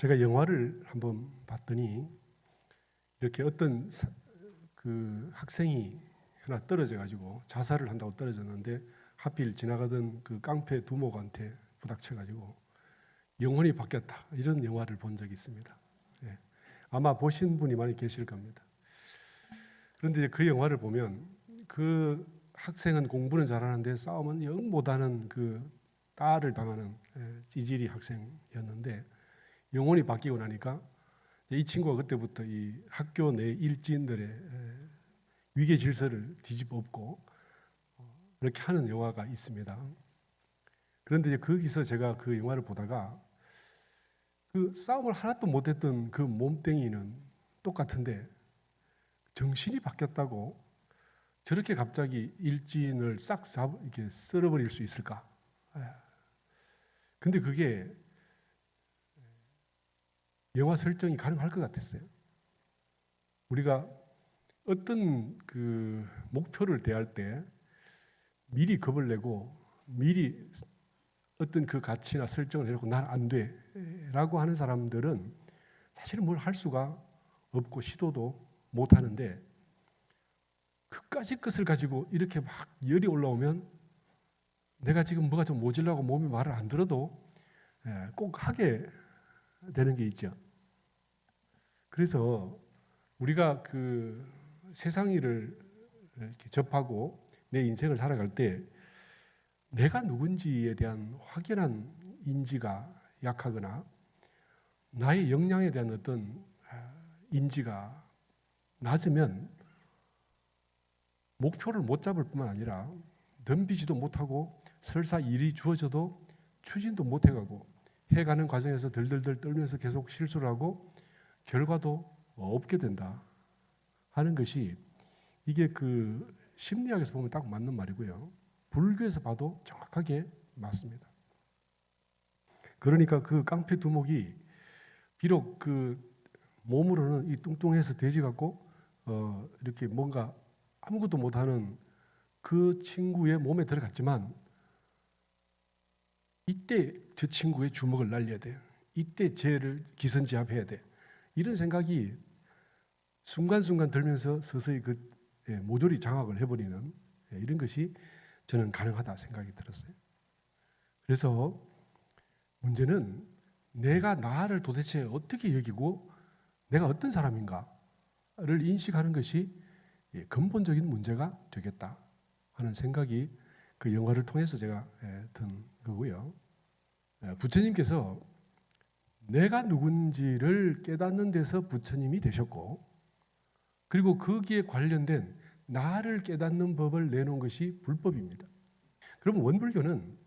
제가 영화를 한번 봤더니 이렇게 어떤 사- 그 학생이 하나 떨어져 가지고 자살을 한다고 떨어졌는데 하필 지나가던 그 깡패 두목한테 부닥쳐 가지고 영혼이 바뀌었다 이런 영화를 본 적이 있습니다. 예. 아마 보신 분이 많이 계실 겁니다. 그런데 그 영화를 보면 그 학생은 공부는 잘하는데 싸움은 영 못하는 그 딸을 당하는 예, 찌질이 학생이었는데 영혼이 바뀌고 나니까 이 친구가 그때부터 이 학교 내 일진들의 에, 위계 질서를 뒤집어 엎고 어, 이렇게 하는 영화가 있습니다. 그런데 이제 거기서 제가 그 영화를 보다가 그 싸움을 하나도 못했던 그 몸뚱이는 똑같은데 정신이 바뀌었다고 저렇게 갑자기 일진을 싹 잡, 이렇게 쓸어버릴 수 있을까? 에. 근데 그게 영화 설정이 가능할 것 같았어요. 우리가 어떤 그 목표를 대할 때 미리 겁을 내고 미리 어떤 그 가치나 설정을 해놓고 난 안 돼라고 하는 사람들은 사실은 뭘 할 수가 없고 시도도 못 하는데 그까지 것을 가지고 이렇게 막 열이 올라오면 내가 지금 뭐가 좀 모질라고 몸이 말을 안 들어도 예, 꼭 하게 되는 게 있죠. 그래서 우리가 그 세상 일을 접하고 내 인생을 살아갈 때 내가 누군지에 대한 확연한 인지가 약하거나 나의 역량에 대한 어떤 아, 인지가 낮으면 목표를 못 잡을 뿐만 아니라 덤비지도 못하고 설사 일이 주어져도 추진도 못 해가고 해가는 과정에서 덜덜덜 떨면서 계속 실수를 하고 결과도 없게 된다 하는 것이 이게 그 심리학에서 보면 딱 맞는 말이고요. 불교에서 봐도 정확하게 맞습니다. 그러니까 그 깡패 두목이 비록 그 몸으로는 이 뚱뚱해서 돼지 같고 어 이렇게 뭔가 아무것도 못하는 그 친구의 몸에 들어갔지만 이때 저 친구의 주먹을 날려야 돼. 이때 쟤를 기선제압해야 돼. 이런 생각이 순간순간 들면서 서서히 그 예, 모조리 장악을 해버리는 예, 이런 것이 저는 가능하다 생각이 들었어요. 그래서 문제는 내가 나를 도대체 어떻게 여기고 내가 어떤 사람인가를 인식하는 것이 예, 근본적인 문제가 되겠다 하는 생각이 그 영화를 통해서 제가 예, 든 거고요. 예, 부처님께서 내가 누군지를 깨닫는 데서 부처님이 되셨고 그리고 거기에 관련된 나를 깨닫는 법을 내놓은 것이 불법입니다. 그러면 원불교는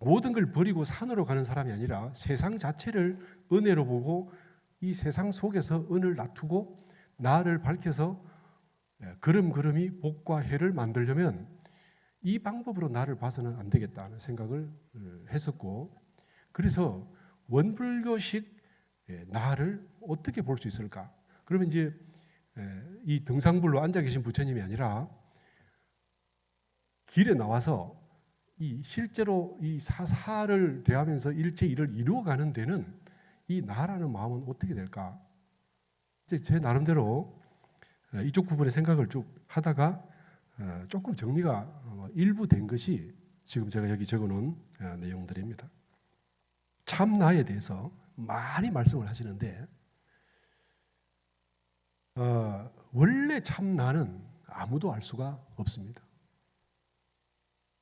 모든 걸 버리고 산으로 가는 사람이 아니라 세상 자체를 은혜로 보고 이 세상 속에서 은을 놔두고 나를 밝혀서 예, 걸음걸음이 복과 해를 만들려면 이 방법으로 나를 봐서는 안 되겠다는 생각을 어, 했었고 그래서 원불교식 예, 나를 어떻게 볼 수 있을까? 그러면 이제 예, 이 등상불로 앉아 계신 부처님이 아니라 길에 나와서 이 실제로 이 사사를 대하면서 일체 일을 이루어 가는 데는 이 나라는 마음은 어떻게 될까? 이제 제 나름대로 어, 이쪽 부분의 생각을 쭉 하다가 어, 조금 정리가 어, 일부 된 것이 지금 제가 여기 적어놓은 어, 내용들입니다. 참 나에 대해서 많이 말씀을 하시는데 어, 원래 참 나는 아무도 알 수가 없습니다.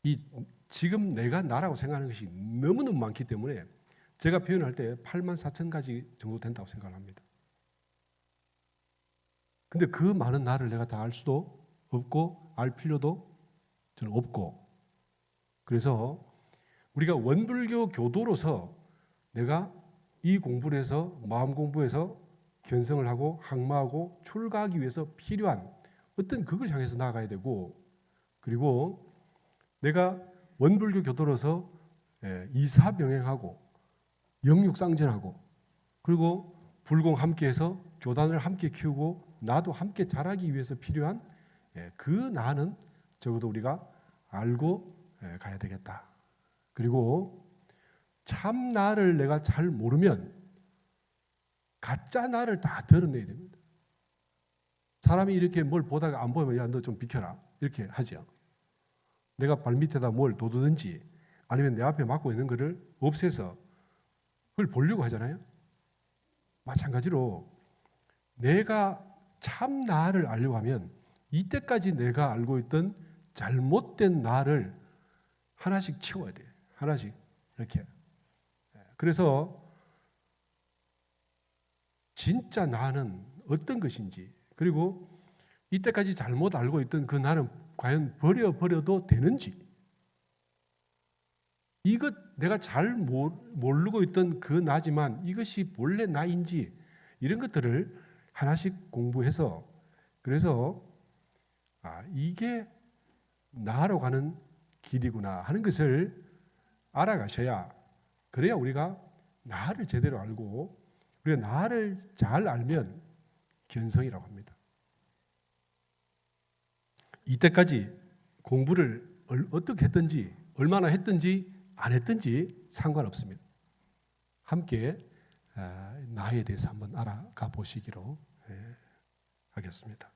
이 지금 내가 나라고 생각하는 것이 너무너무 많기 때문에 제가 표현할 때 8만 4천 가지 정도 된다고 생각을 합니다. 근데 그 많은 나를 내가 다 알 수도 없고 알 필요도 저는 없고. 그래서 우리가 원불교 교도로서 내가 이 공부를 해서 마음 공부해서 견성을 하고 항마하고 출가하기 위해서 필요한 어떤 그걸 향해서 나아가야 되고 그리고 내가 원불교 교도로서 예, 이사병행하고 영육상전하고 그리고 불공 함께해서 교단을 함께 키우고 나도 함께 자라기 위해서 필요한 예, 그 나는 적어도 우리가 알고 예, 가야 되겠다. 그리고 참 나를 내가 잘 모르면 가짜 나를 다 드러내야 됩니다. 사람이 이렇게 뭘 보다가 안 보면 야 너 좀 비켜라 이렇게 하죠. 내가 발밑에다 뭘 돋우든지 아니면 내 앞에 막고 있는 것을 없애서 그걸 보려고 하잖아요. 마찬가지로 내가 참 나를 알려고 하면 이때까지 내가 알고 있던 잘못된 나를 하나씩 치워야 돼. 하나씩 이렇게. 그래서 진짜 나는 어떤 것인지 그리고 이때까지 잘못 알고 있던 그 나는 과연 버려 버려도 되는지 이것 내가 잘 모- 모르고 있던 그 나지만 이것이 본래 나인지 이런 것들을 하나씩 공부해서 그래서 아 이게 나로 가는 길이구나 하는 것을 알아가셔야 그래야 우리가 나를 제대로 알고 우리가 나를 잘 알면 견성이라고 합니다. 이때까지 공부를 얼- 어떻게 했든지 얼마나 했든지 안 했든지 상관없습니다. 함께 아, 나에 대해서 한번 알아가 보시기로 예, 하겠습니다.